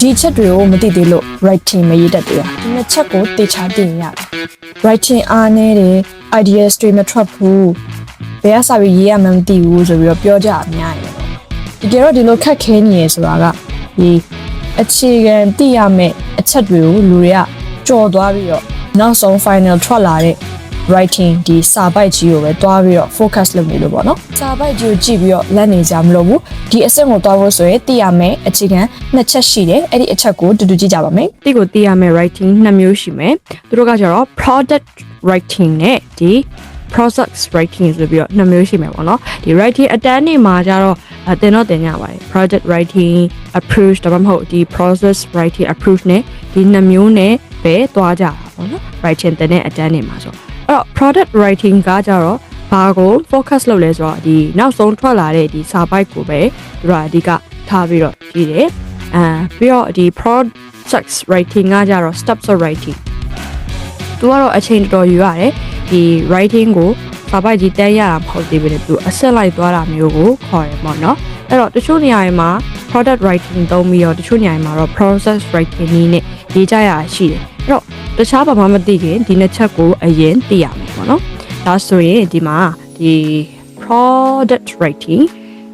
ဒီချက်တွေကိုမသိသေးလို့ writing မရေးတတ်သေးတာဒီနှစ်ချက်ကိုတေချာသိရင်ရတယ် writing အားနည်းတယ် ideas တွေမထွက်ဘူးဘယ်ကစာပြီးရေးရမှန်းမသိဘူးဆိုပြီးတော့ပြောကြအများကြီးတယ်တကယ်တော့ဒီလိုခက်ခဲနေရဆိုတာကဒီအခြေခံသိရမယ့်အချက်တွေကိုလူတွေကကြော်သွားပြီးတော့နောက်ဆုံး final ထွက်လာတဲ့ writing ဒီစာပိုက်ကြီးကိုပဲတွားပြီးတော့ focus လုပ်နေလို့ပေါ့နော်စာပိုက်ကြီးကိုကြည့်ပြီးတော့လက်နေကြမလို့ဘူးဒီအဆင့်ကိုတွားဖို့ဆိုရင်သိရမယ့်အခြေခံနှစ်ချက်ရှိတယ်အဲ့ဒီအချက်ကိုတူတူကြည့်ကြပါမယ်တိကိုသိရမယ့် writing နှစ်မျိုးရှိမယ်သူတို့ကကြတော့ product writing နဲ့ဒီ process writing ဆိုပြီးတော့နှစ်မျိုးရှိမယ်ပေါ့နော်ဒီ writing အတန်းနေမှာကြတော့အတင်တော့တင်ကြပါတယ် product writing approach ဒါမှမဟုတ်ဒီ process writing approach နဲ့ဒီနှစ်မျိုးနဲ့ပဲသွားကြတာပေါ့နော် writing တင်တဲ့အတန်းနေမှာဆိုအဲ့ တော့ product writing ကကြတော့ဘာကို focus လုပ်လဲဆိုတော့ဒီနောက်ဆုံးထွက်လာတဲ့ဒီစာပိုက်ကိုပဲသူတို့ကအဓိကထားပြီးတော့ကြည့်တယ်အာပြီးတော့ဒီ project writing ကကြတော့ steps of writing သူကတော့အချိန်တော်တော်ယူရတယ်ဒီ writing ကိုစာပိုက်ကြီးတန်းရတာမဟုတ်သေးဘူးလေသူအဆက်လိုက်သွားတာမျိုးကိုခေါ်တယ်ပေါ့နော်အဲ့တော့တချို့နေရာတွေမှာ product writing သုံးပြီးတော့တချို့နေရာတွေမှာတော့ process writing နည်းနဲ့ရေးကြရတာရှိတယ်အဲ့ တော့တခြားဘာမှမသိခင်ဒီနှစ်ချက်ကိုအရင်သိရမယ်ပေါ့နော်ဒါဆိုရင်ဒီမှာဒီ product writing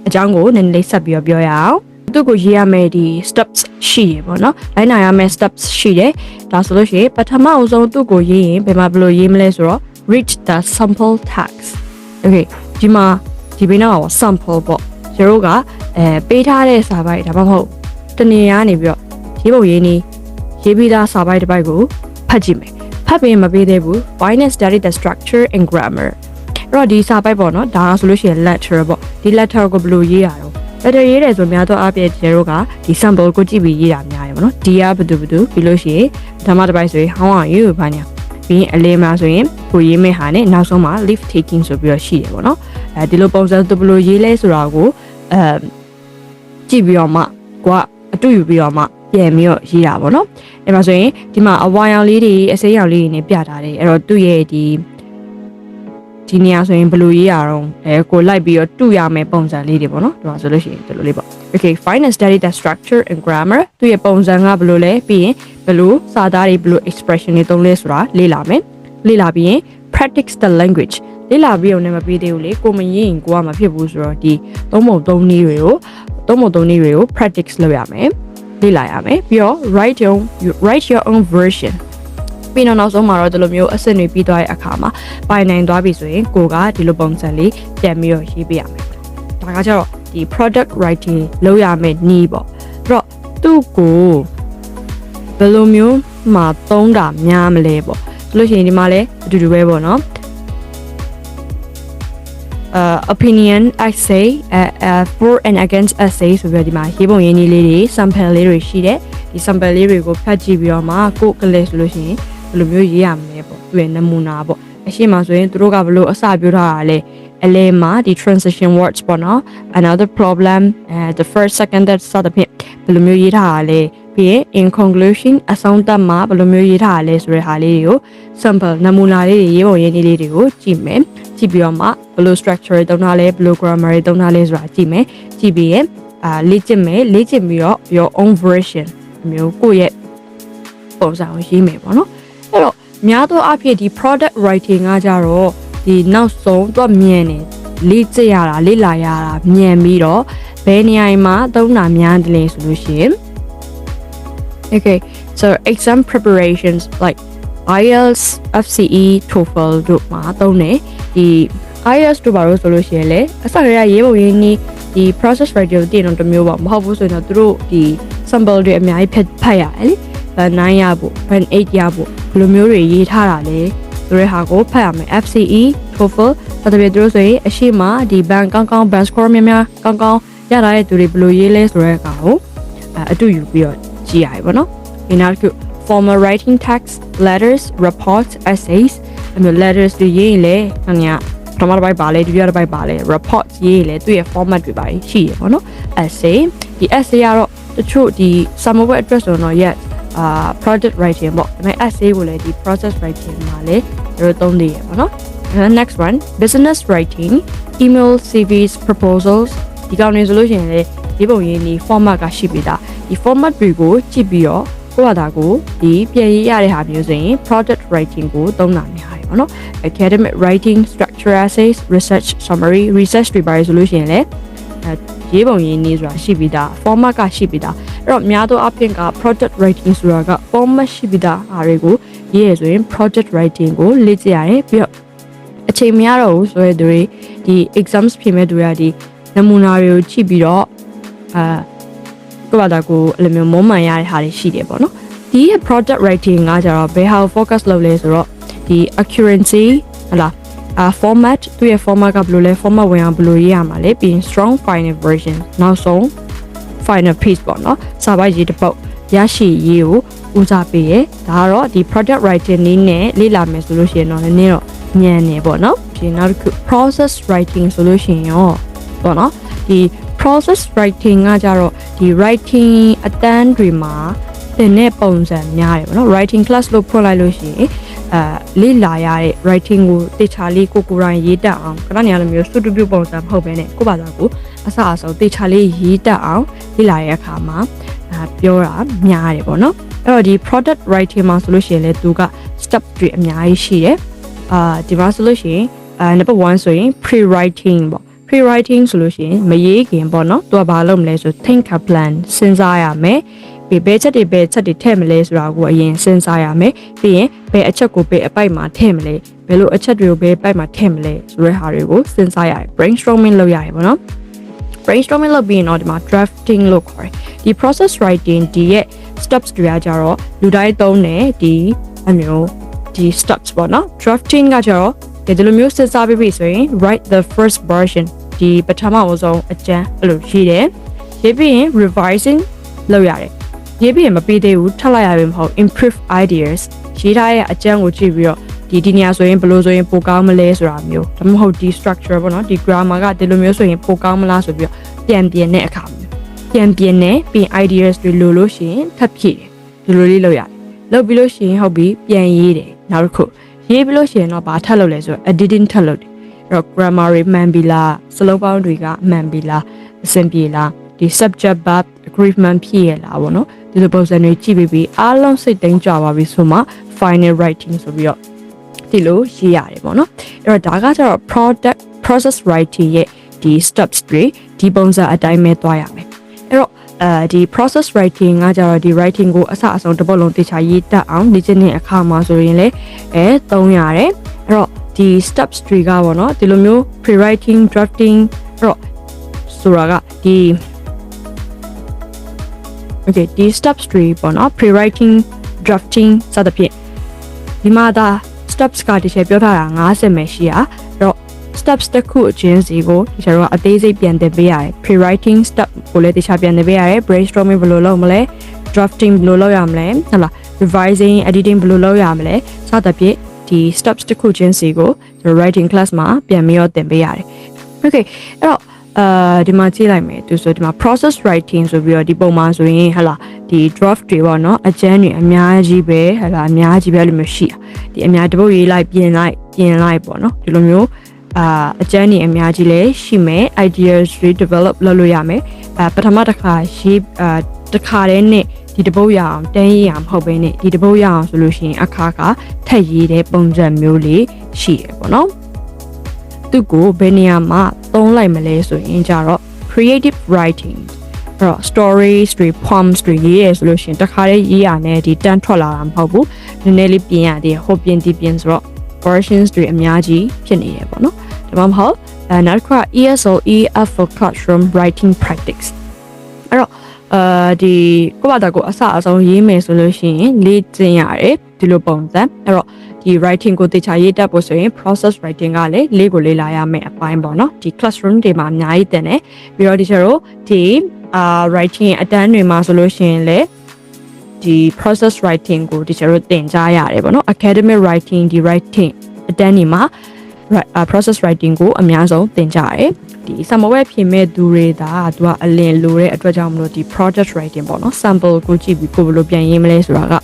အကြောင်းကိုနည်းနည်းလေးဆက်ပြီးတော့ပြောရအောင်သူ့ကိုရေးရမယ်ဒီ steps ရှိရပေါ့နော်လိုက်နာရမယ် steps ရှိတယ်ဒါဆိုလို့ရှိရင်ပထမအဆုံးသူ့ကိုရေးရင်ဘယ်မှာဘယ်လိုရေးမလဲဆိုတော့ reach the sample text okay ဒီမှာဒီဘေးနောက်ပါ sample ပေါ့ကျွန်တော်ကအဲပေးထားတဲ့စာပိုက်ဒါမှမဟုတ်တနေရာနေပြီးတော့ရေးပုံရေးနေ ရေးပြီးသားစာပိုက်တစ်ပိုက်ကိုဖတ်ကြည့်မယ်ဖတ်ပြီးမပေးသေးဘူး why not study the structure and grammar အဲ့တော့ဒီစာပိုက်ပေါ့နော်ဒါဆိုလို့ရှိရင် letter ပေါ့ဒီ letter ကိုဘယ်လိုရေးရတော့ letter ရေးတယ်ဆိုများတော့အပြည့်ကျတို့ကဒီ sample ကိုကြည့်ပြီးရေးတာများတယ်ပေါ့နော်ဒီကဘယ်သူဘယ်သူပြီးလို့ရှိရင်ဓမ္မတစ်ပိုက်ဆိုရင် how are you ဘာညာပြီးရင်အလေးမှာဆိုရင်ကိုရေးမဲ့ဟာနဲ့နောက်ဆုံးမှာ leave taking ဆိုပြီးတော့ရှိတယ်ပေါ့နော်အဲဒီလိုပုံစံသူဘယ်လိုရေးလဲဆိုတာကိုအဲကြည့်ပြီးတော့မှကိုကအတူယူပြီးတော့မှ ပြန်ပြီးတော့ရေးတာပေါ့နော်အဲ့မှာဆိုရင်ဒီမှာအဝါရောင်လေးတွေအစိမ်းရောင်လေးတွေနဲ့ပြထားတယ်အဲ့တော့သူ့ရဲ့ဒီဒီနေရာဆိုရင်ဘယ်လိုရေးရအောင်အဲကိုလိုက်ပြီးတော့တူရမယ်ပုံစံလေးတွေပေါ့နော်ဒီမှာဆိုလို့ရှိရင်ဒီလိုလေးပေါ့ okay find and study the structure and grammar သူ့ရဲ့ပုံစံကဘယ်လိုလဲပြီးရင်ဘယ်လိုစာသားတွေဘယ်လို expression တွေသုံးလဲဆိုတာလေ့လာမယ်လေ့လာပြီးရင် practice the language လေ့လာပြီးအောင်လည်းမပြီးသေးဘူးလေကိုမရင်ရင်ကိုကမဖြစ်ဘူးဆိုတော့ဒီသုံးပုံသုံးနည်းတွေကိုသုံးပုံသုံးနည်းတွေကို practice လုပ်ရမယ် လေ့လာရမယ်ပြီးတော့ write your write your own version ပြီးတော့နောက်ဆုံးမှာတော့ဒီလိုမျိုးအဆင့်တွေပြီးသွားတဲ့အခါမှာပိုင်နိုင်သွားပြီဆိုရင်ကိုကဒီလိုပုံစံလေးပြန်ပြီးတော့ရေးပေးရမယ်ဒါကကြတော့ဒီ product writing လုပ်ရမယ့်နည်းပေါ့အဲ့တော့သူ့ကိုဘယ်လိုမျိုးမှာသုံးတာများမလဲပေါ့ဆိုလို့ရှိရင်ဒီမှာလည်းအတူတူပဲပေါ့နော် uh opinion essay uh, uh for and against essay ဆိုပြီးတော့ဒီမှာရေးပုံရင်းနည်းလေးတွေ sample လေးတွေရှိတယ်ဒီ sample လေးတွေကိုဖတ်ကြည့်ပြီးတော့မှကိုယ်ကလေးဆိုလို့ရှိရင်ဘယ်လိုမျိုးရေးရမလဲပေါ့သူရဲ့နမူနာပေါ့အရှိမဆိုရင်သူတို့ကဘယ်လိုအစပြောထားတာလဲအလဲမှာဒီ transition words ပေါ့နော် another problem uh the first second that စသဖြင့်ဘယ်လိုမျိုးရေးထားတာလဲ ပြီးရင် in conclusion အဆုံးသတ်မှာဘယ်လိုမျိုးရေးထားတာလဲဆိုတဲ့ဟာလေးတွေကို sample နမူနာလေးတွေရေးပုံရင်းနည်းလေးတွေကိုကြည့်မယ်ကြည့်ပြီးတော့မှဘယ်လို structure တွေသုံးထားလဲဘယ်လို grammar တွေသုံးထားလဲဆိုတာကြည့်မယ်ကြည့်ပြီးရင်အာလေ့ကျင့်မယ်လေ့ကျင့်ပြီးတော့ your own version မျိုးကိုယ့်ရဲ့ပုံစံကိုရေးမယ်ပေါ့နော်အဲ့တော့များသောအားဖြင့်ဒီ product writing ကကြတော့ဒီနောက်ဆုံးတော့မြင်နေလေ့ကျင့်ရတာလေ့လာရတာမြင်ပြီးတော့ဘယ်နေရာမှာသုံးတာများတယ်လဲဆိုလို့ရှိရင် Okay, so exam preparations like IELTS, FCE, TOEFL တို့မှာသုံးတယ်ဒီ IELTS တို့ပါလို့ဆိုလို့ရှိရင်လေအစကတည်းကရေးပုံရင်းနီးဒီ process radio တည်တော့တစ်မျိုးပေါ့မဟုတ်ဘူးဆိုရင်တော့သူတို့ဒီ sample တွေအများကြီးဖတ်ဖတ်ရတယ်လေဘန်9ရဖို့ဘန်8ရဖို့ဘယ်လိုမျိုးတွေရေးထားတာလဲဆိုတဲ့ဟာကိုဖတ်ရမယ် FCE, TOEFL ဒါတပြည့်သူတို့ဆိုရင်အရှိမဒီဘန်ကောင်းကောင်း band score များများကောင်းကောင်းရလာတဲ့သူတွေဘယ်လိုရေးလဲဆိုတဲ့အခါကိုအတူယူပြီးတော့ ကြည့်ရတယ်ပေါ့နော်ဒီနောက်တစ်ခု formal writing text letters reports essays အမျိုး letters တွေရေးရင်လေခင်ဗျာပထမတစ်ပိုက်ပါလေဒုတိယတစ်ပိုက်ပါလေ report ရေးရင်လေသူ့ရဲ့ format တွေပါရှိရပေါ့နော် essay ဒီ essay ကတော့တချို့ဒီ summer work address ဆိုတော့ yes အာ project writing ပေါ့ဒါပေမဲ့ essay ကိုလည်းဒီ process writing မှာလည်းတို့သုံးသေးရပေါ့နော် next one business writing email CVs proposals ဒီကောင်တွေဆိုလို့ရှိရင်လေဒီ ရေးပုံရေးနည်း format ကရှိပြီးသားဒီ format တွေကိုကြည့်ပြီးတော့ကိုယ့်ဘာသာကိုဒီပြန်ရေးရတဲ့ဟာမျိုးဆိုရင် product writing ကိုသုံးတာများတယ်ပေါ့နော် academic writing structure essays research summary research တွေပါဆိုလို့ရှိရင်လည်းအဲရေးပုံရေးနည်းဆိုတာရှိပြီးသား format ကရှိပြီးသားအဲ့တော့အများသောအားဖြင့်က product writing ဆိုတာက format ရှိပြီးသားအားတွေကိုရေးရဆိုရင် project writing ကိုလေ့ကျင့်ရတယ်ပြီးတော့အချိန်မရတော့ဘူးဆိုရတဲ့သူတွေဒီ exams ဖြေမဲ့သူတွေကဒီနမူနာတွေကိုကြည့်ပြီးတော့ အာကိုယ့်ဘာသာကိုအဲ့လိုမျိုးမုံမှန်ရတဲ့ဟာတွေရှိတယ်ပေါ့နော်ဒီရဲ့ product writing ကကြတော့ဘယ်ဟာကို focus လုပ်လဲဆိုတော့ဒီ accuracy ဟလာအာ format သူ့ရဲ့ format ကဘယ်လိုလဲ format ဝင်အောင်ဘယ်လိုရေးရမှာလဲပြီးရင် strong final version နောက်ဆုံး final piece ပေါ့နော်စာပိုက်ရေးတစ်ပုတ်ရရှိရေးကိုဦးစားပေးရဲဒါကတော့ဒီ product writing နည်းနဲ့လေ့လာမယ်ဆိုလို့ရှိရင်တော့နည်းနည်းတော့ညံနေပေါ့နော်ပြီးနောက်တစ်ခု process writing ဆိုလို့ရှိရင်ရောပေါ့နော်ဒီ process writing ကကြတော့ဒီ writing အတန်းတွေမှာသင်တဲ့ပုံစံများတယ်ပေါ့နော် writing class လို့ဖွင့်လိုက်လို့ရှိရင်အဲလေ့လာရတဲ့ writing ကိုတေချာလေးကိုကိုယ်တိုင်ရေးတတ်အောင်ခဏနေရလိုမျိုး studio ပုံစံမဟုတ်ဘဲနဲ့ကိုယ့်ဘာသာကိုအစအဆုံးတေချာလေးရေးတတ်အောင်လေ့လာရတဲ့အခါမှာအာပြောတာများတယ်ပေါ့နော်အဲ့တော့ဒီ product writing မှာဆိုလို့ရှိရင်လည်းသူက step တွေအများကြီးရှိတယ်အာဒီမှာဆိုလို့ရှိရင်အာ number 1ဆိုရင် pre writing ပေါ့ pre writing ဆိုလို့ရှိရင်မရေးခင်ပေါ့နော်သူကဘာလုပ်မလဲဆို think a plan စဉ်းစားရမယ်ပြီးဘယ်ချက်တွေဘယ်ချက်တွေထည့်မလဲဆိုတာကိုအရင်စဉ်းစားရမယ်ပြီးရင်ဘယ်အချက်ကိုဘယ်အပိုက်မှာထည့်မလဲဘယ်လိုအချက်တွေကိုဘယ်အပိုက်မှာထည့်မလဲဆိုတဲ့ဟာတွေကိုစဉ်းစားရတယ် brainstorming လုပ်ရတယ်ပေါ့နော် brainstorming လုပ်ပြီးရင်တော့ဒီမှာ drafting လို့ခေါ်တယ်ဒီ process writing ဒီရဲ့ steps တွေကကြတော့လူတိုင်းသုံးတယ်ဒီအမျိုးဒီ steps ပေါ့နော် drafting ကကြတော့ဒီလိုမျိုးစဉ်းစားပြီးပြီဆိုရင် write the first version ဒီပထမအဆုံးအကျမ်းအဲ့လိုရေးတယ်ရေးပြီးရင် revising လုပ်ရတယ်ရေးပြီးရင်မပြီးသေးဘူးထပ်လိုက်ရပြီမဟုတ် improve ideas ရေးထားတဲ့အကျမ်းကိုကြည့်ပြီးတော့ဒီဒီနေရာဆိုရင်ဘယ်လိုဆိုရင်ပိုကောင်းမလဲဆိုတာမျိုးဒါမှမဟုတ်ဒီ structure ပေါ့နော်ဒီ grammar ကဒီလိုမျိုးဆိုရင်ပိုကောင်းမလားဆိုပြီးတော့ပြန်ပြင်တဲ့အခါမျိုးပြန်ပြင်နေပြီး ideas တွေလိုလို့ရှိရင်ထပ်ဖြည့်တယ်ဒီလိုလေးလုပ်ရတယ်လုပ်ပြီးလို့ရှိရင်ဟုတ်ပြီပြန်ရေးတယ်နောက်တစ်ခုရေးပြီးလို့ရှိရင်တော့ဘာထပ်လုပ်လဲဆိုတော့ editing ထပ်လုပ်တယ်အဲ့ တော့ grammar တွေမှန်ပြီလားစလုံးပေါင်းတွေကမှန်ပြီလားအဆင်ပြေလားဒီ subject verb agreement ဖြည့်ရလားဗောနော်ဒီလိုပုံစံတွေကြည့်ပြီးပြီးအားလုံးစိတ်တိုင်းကြပါပြီဆိုမှ final writing ဆိုပြီးတော့ဒီလိုရေးရတယ်ပေါ့နော်အဲ့တော့ဒါကကျတော့ product process writing ရဲ့ဒီ steps တွေဒီပုံစံအတိုင်းပဲသွားရမယ်အဲ့တော့အဲဒီ process writing ကကြတော့ဒီ writing ကိုအစအဆုံးတစ်ပုတ်လုံးတေချာရေးတတ်အောင်လေ့ကျင့်တဲ့အခါမှာဆိုရင်လည်းအဲသုံးရတယ်အဲ့တော့ ဒီ steps တွေကပေါ့နော်ဒီလိုမျိုး pre writing drafting အဲ့တော့ဆိုတာကဒီ okay ဒီ steps တွေပေါ့နော် pre writing drafting စသဖြင့်ဒီမှာဒါ steps ကတခြားပြောထားတာ50ပဲရှိရအဲ့တော့ steps တစ်ခုအချင်းစီကိုဒီကျွန်တော်ကအသေးစိတ်ပြန်သင်ပေးရတယ် pre writing step ကိုလည်းတခြားပြန်သင်ပေးရတယ် brainstorming ဘယ်လိုလုပ်မလဲ drafting ဘယ်လိုလုပ်ရမလဲဟုတ်လား revising editing ဘယ်လိုလုပ်ရမလဲစသဖြင့် ဒီ steps တစ်ခုချင်းစီကိုကျွန်တော် writing class မှာပြန်ပြီးတော့သင်ပေးရတယ် okay အဲ့တော့အာဒီမှာကြည့်လိုက်မယ်သူဆိုဒီမှာ process writing ဆိုပြီးတော့ဒီပုံမှာဆိုရင်ဟလာဒီ draft တွေပေါ့နော်အကျန်းတွေအများကြီးပဲဟလာအများကြီးပဲလို့မျိုးရှိတာဒီအများတပုတ်ရေးလိုက်ပြင်လိုက်ပြင်လိုက်ပေါ့နော်ဒီလိုမျိုးအာအကျန်းတွေအများကြီးလည်းရှိမယ် ideas တွေ develop လုပ်လို့ရမယ်အာပထမတစ်ခါရေးအာ တစ်ခါတည်းနဲ့ဒီတပုတ်ရအောင်တန်းရေးရအောင်မဟုတ်ဘဲနဲ့ဒီတပုတ်ရအောင်ဆိုလို့ရှိရင်အခါကထက်ရေးတဲ့ပုံစံမျိုးလေးရှိရပေါ့နော်သူ့ကိုဘယ်နေရာမှာသုံးလိုက်မလဲဆိုရင်ကြတော့ creative writing အဲ့တော့ stories တွေ poems တွေရေးရဆိုလို့ရှိရင်တခါလေးရေးရနဲ့ဒီတန်းထွက်လာတာမဟုတ်ဘူးနည်းနည်းလေးပြင်ရတယ်ဟိုပြင်ဒီပြင်ဆိုတော့ versions တွေအများကြီးဖြစ်နေတယ်ပေါ့နော်ဒါမှမဟုတ်အဲနောက်တစ်ခါ ESL EF for classroom writing practice အဲ့တော့ အာဒီကိုယ့်ဘာသာကိုအစအဆုံးရေးမယ်ဆိုလို့ရှိရင်လေ့ကျင့်ရတယ်ဒီလိုပုံစံအဲ့တော့ဒီ writing ကိုတေချာရေးတတ်ဖို့ဆိုရင် process writing ကလည်းလေးကိုလေးလာရမယ်အပိုင်းပေါ့နော်ဒီ classroom တွေမှာအများကြီးတင်တယ်ပြီးတော့ဒီကျတော့ဒီအာ writing အတန်းတွေမှာဆိုလို့ရှိရင်လည်းဒီ process writing ကိုဒီကျတော့သင်ကြားရတယ်ပေါ့နော် academic writing ဒီ writing အတန်းတွေမှာ process writing ကိုအများဆုံးသင်ကြားရတယ် ဒီဆမ်မဝဲပြင်မဲ့သူတွေဒါသူကအလင်လိုတဲ့အတွက်ကြောင့်မလို့ဒီ project writing ပေါ့နော် sample ကိုကြည့်ပြီးကိုဘယ်လိုပြန်ရေးမလဲဆိုတာက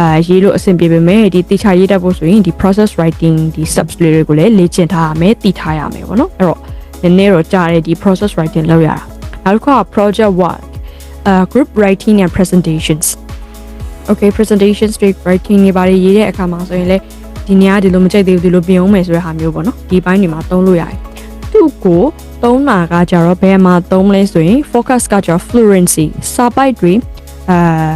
အာရေးလို့အဆင်ပြေပေမဲ့ဒီတေချာရေးတတ်ဖို့ဆိုရင်ဒီ process writing ဒီ steps လေးတွေကိုလည်းလေ့ကျင့်ထားရမယ်တည်ထားရမယ်ပေါ့နော်အဲ့တော့နည်းနည်းတော့ကြားတဲ့ဒီ process writing လုပ်ရတာနောက်တစ်ခါ project work uh group writing and presentations okay presentations တွေ writing တွေပါတယ်ရေးတဲ့အခါမှာဆိုရင်လည်းဒီနေရာဒီလိုမကြိုက်သေးဘူးဒီလိုပြင်အောင်မယ်ဆိုတဲ့ဟာမျိုးပေါ့နော်ဒီဘိုင်းတွေမှာသုံးလို့ရတယ် သူ့ကိုသုံးတာကကြတော့ဘယ်မှာသုံးမလဲဆိုရင် focus ကကြတော့ fluency စာပိုက်တွေအာ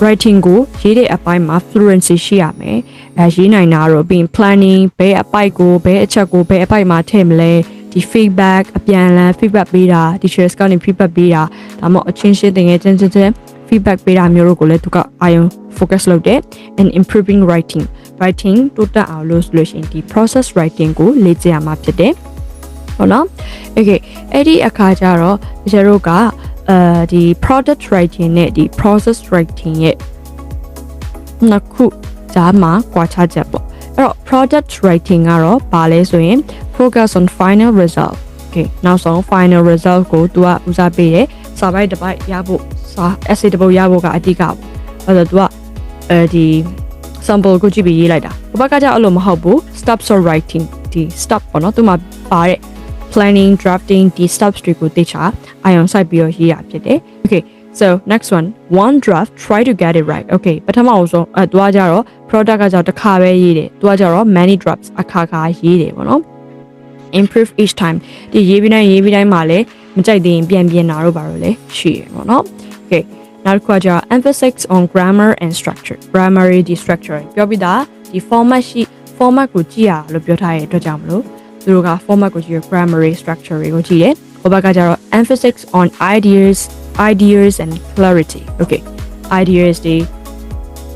writing ကိုရေးတဲ့အပိုင်းမှာ fluency ရှိရမယ်အဲရေးနိုင်တာတော့ပြီးရင် planning ဘယ်အပိုက်ကိုဘယ်အချက်ကိုဘယ်အပိုက်မှာထည့်မလဲဒီ feedback အပြန်အလှန် feedback ပေးတာ teachers ကနေ feedback ပေးတာဒါမှမဟုတ်အချင်းချင်းတင်ငယ်ချင်းချင်းချင်း feedback ပေးတာမျိုးတို့ကိုလည်းသူကအာရုံ focus လုပ်တယ် and improving writing writing တိုးတက်အောင်လို့ဆိုလို့ရှိရင်ဒီ process writing ကိုလေ့ကျင့်ရမှာဖြစ်တယ် ဟုတ်နော် okay အဲ့ဒီအခါကျတော့ကျတို့ကအဲဒီ product writing နဲ့ဒီ process writing ရဲ့နှစ်ခုကြားမှာကွာခြားချက်ပေါ့အဲ့တော့ product writing ကတော့ဘာလဲဆိုရင် focus on final result okay နောက်ဆုံး final result ကိုသူကဦးစားပေးတယ်စာပိုက်တစ်ပိုက်ရဖို့စာ essay တစ်ပုဒ်ရဖို့ကအဓိကပေါ့အဲ့တော့သူကအဲဒီ sample ကိုကြည့်ပြီးရေးလိုက်တာဘက်ကကြအဲ့လိုမဟုတ်ဘူး steps of writing ဒီ step ပေါ့နော်သူမှာပါတဲ့ planning drafting ဒီ steps တွေကိုသိချာအာရုံစိုက်ပြီးတော့ရေးရဖြစ်တယ် okay so next one one draft try to get it right okay ပထမအောင်ဆုံးအဲသူကကြတော့ product ကကြတော့တစ်ခါပဲရေးတယ်သူကကြတော့ many drafts အခါခါရေးတယ်ပေါ့နော် improve each time ဒီရေးပြီးတိုင်းရေးပြီးတိုင်းမှာလည်းမကြိုက်သေးရင်ပြန်ပြင်တာတို့ပါတော့လေရှိရပေါ့နော် okay နောက်တစ်ခုကကြတော့ emphasis on grammar and structure grammar ဒီ structure ပြောပြီးသားဒီ format ရှိ format ကိုကြည့်ရလို့ပြောထားတဲ့အတွက်ကြောင့်မလို့ သူတို့က format ကိုကြည့်ရ grammar structure တွေကိုကြည့်တယ်ဟိုဘက်ကကြတော့ emphasis on ideas ideas and clarity okay ideas တွေ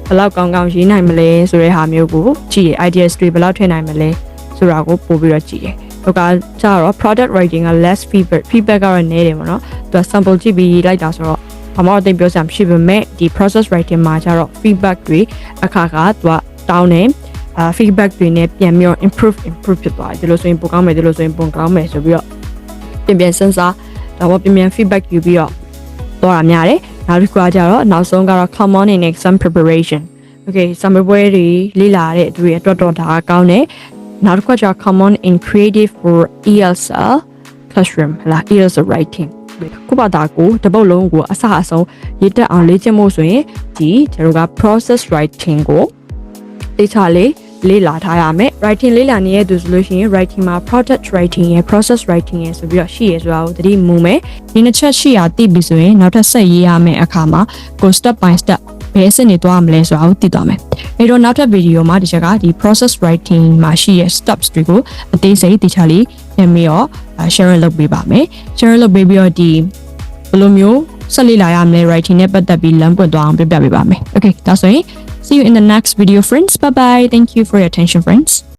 ဘယ်လောက်ကောင်းကောင်းရေးနိုင်မလဲဆိုတဲ့ဟာမျိုးကိုကြည့်ရ ideas တွေဘယ်လောက်ထည့်နိုင်မလဲဆိုတာကိုပို့ပြီးတော့ကြည့်တယ်ဟိုကကြတော့ product writing က less feedback feedback ကတော့နည်းတယ်ပေါ့နော်သူက sample ကြည့်ပြီးရေးလိုက်တာဆိုတော့ဘာမှအသိပြောစရာမရှိပေမဲ့ဒီ process writing မှာကျတော့ feedback တွေအခါခါသူကတောင်းတယ် အာ feedback တွေနဲ့ပြန်ပြီးတော့ improve improve ဖြစ်သွားတယ်ဒီလိုဆိုရင်ပိုကောင်းမယ်ဒီလိုဆိုရင်ပိုကောင်းမယ်ဆိုပြီးတော့ပြန်ပြန်စဉ်းစားဒါမှပြန်ပြန် feedback ယူပြီးတော့တော့ရများတယ်နောက်တစ်ခုကကြတော့နောက်ဆုံးကတော့ common in exam preparation okay စမပွဲတွေလေ့လာတဲ့သူတွေအတွက်တော့ဒါကကောင်းတယ်နောက်တစ်ခုကကျတော့ common in creative or ESL classroom ဟလာ ESL writing ခုပါတာကိုတပုတ်လုံးကိုအစအဆုံးရေးတက်အောင်လေ့ကျင့်ဖို့ဆိုရင်ဒီကျွန်တော်က process writing ကိုသိချလေး လေ့လာထားရမယ် writing လေ့လာနေတဲ့သူဆိုလို့ရှိရင် writing မှာ product writing ရယ် process writing ရယ်ဆိုပြီးတော့ရှိရဆိုတာကိုသတိမူမယ်ဒီနှစ်ချက်ရှိရာသိပြီဆိုရင်နောက်ထပ်ဆက်ရေးရမယ့်အခါမှာကို step by step ဘယ်စနစ်သွားမလဲဆိုတာကိုသိသွားမယ်အဲ့တော့နောက်ထပ်ဗီဒီယိုမှာဒီချက်ကဒီ process writing မှာရှိရ steps တွေကိုအသေးစိတ်သိချလေးပြန်ပြီးတော့ share လုပ်ပေးပါမယ် share လုပ်ပေးပြီးတော့ဒီဘယ်လိုမျိုးဆက်လေ့လာရမလဲ writing နဲ့ပတ်သက်ပြီးလမ်းပွင့်သွားအောင်ပြပြပေးပါမယ် okay ဒါဆိုရင် see you in the next video friends. Bye bye thank you for your attention friends